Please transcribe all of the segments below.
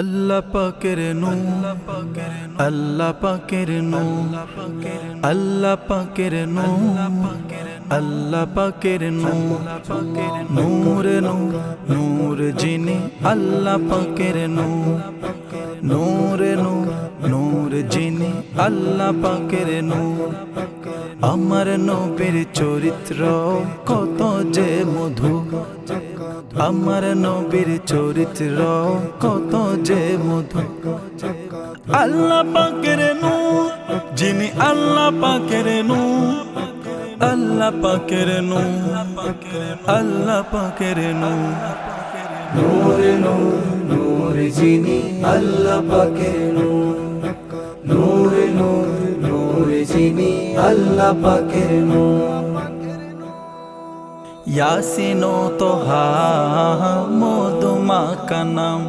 আল্লাহ পাকের নূর, আল্লাহ পাকের নূর, আল্লাহ পাকের নূর, আল্লাহ পাকের নূর নূর নূর নূর যিনি আল্লাহ পাকের নূর। নূর নূর নূর যিনি আল্লাহ পাকের নূর। আমার নবীর চরিত্র কত যে মধু আমার নবীর চরিত্র কত যে মধু আল্লাহ পাকের নু যিনি আল্লাহ পাকের নু আল্লাহ পাকের নু আল্লাহ পাকের নু নূরে নূর নূর যিনি আল্লাহ পাকের নূর। নূরে, নূর যিনি আল্লাহ নূর। ইয়াসিনো তো হা মধুমা কানাম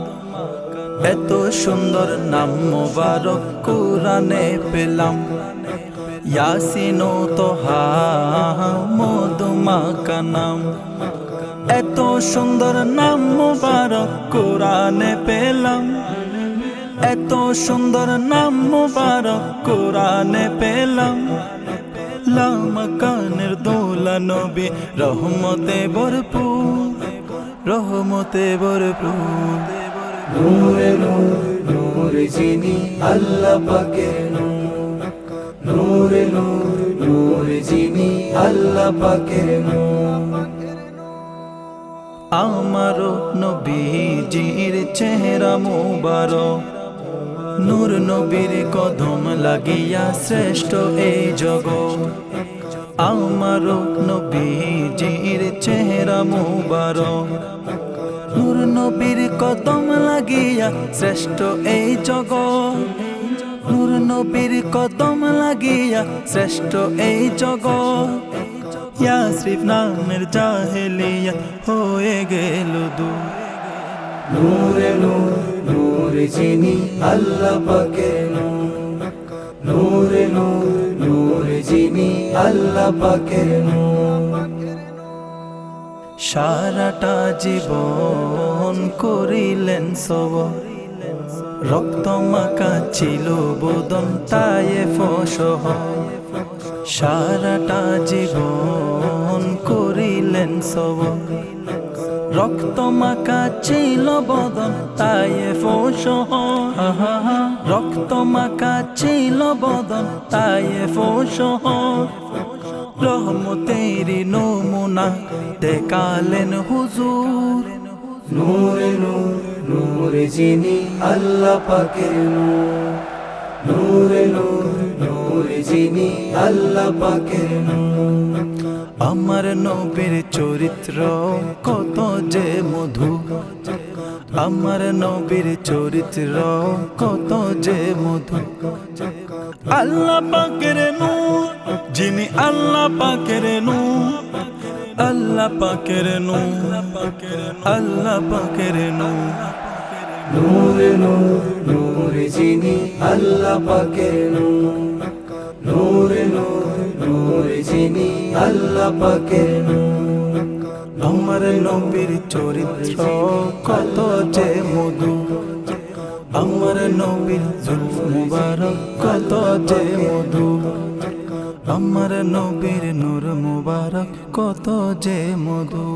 এত সুন্দর নাম মোবারক কোরআনে পেলাম। ইয়াসিনো তো হা মধুমা কানাম এত সুন্দর নাম মোবারক কোরআনে পেলাম এত সুন্দর নাম মোবারক কোরআনে পেলাম। লামাকানের দোলা নবী রহমতে ভরপুর রহমতে ভরপুর। নূরে নূর নূর যিনি আল্লাহ পাকের নূর নূরে নূর যিনি আল্লাহ পাকের নূর। আমারও নবীজির চেহারা মুবারক। নূর নবীর কদম লাগিয়া শ্রেষ্ঠ এই জগৎ। আমারও নবীজির চেহারা মুবারক। নূর নবীর কদম লাগিয়া শ্রেষ্ঠ এই জগৎ। নূর নবীর কদম লাগিয়া শ্রেষ্ঠ এই জগৎ। ইয়াসরিফ নামের জাহেলিয়া হয়ে গেল নূরে নূর নূর যিনি আল্লাহ পাকের নূর নূরে নূর যিনি আল্লাহ পাকের সারাটা জীবন করিলেন সব রক্ত মাকা ছিল বোদন তায়ে ফসহ। সারাটা জীবন করিলেন সব রক্ত মাকা ছিল বদন তায়ে ফসহ রক্ত মাকা ছিল বদন তায়ে ফসহ রহমতেরি নমুনা, দেখালেন হুজুর। নূরে নূর নূর যিনি আল্লাহ পাকের নূর। নূরে নূর নূর আল্লাহ পাকের নূর। আমার নবীর চরিত্র কত যে মধু। আমার নবীর চরিত্র কত যে মধু। আল্লাহ পাকের নূর, যিনি আল্লাহ পাকের নূর। আল্লাহ পাকের নূর, আল্লাহ পাকের নূর। নূরে নূর নূর যিনি আল্লাহ পাকের নূর। নূরে নূর নূর যিনি আল্লাহ পাকের আমার নবীর চরিত্র কত যে মধু আমার নবীর জুলফ মুবারক কত যে মধু আমার নবীর নূর মুবারক কত যে মধু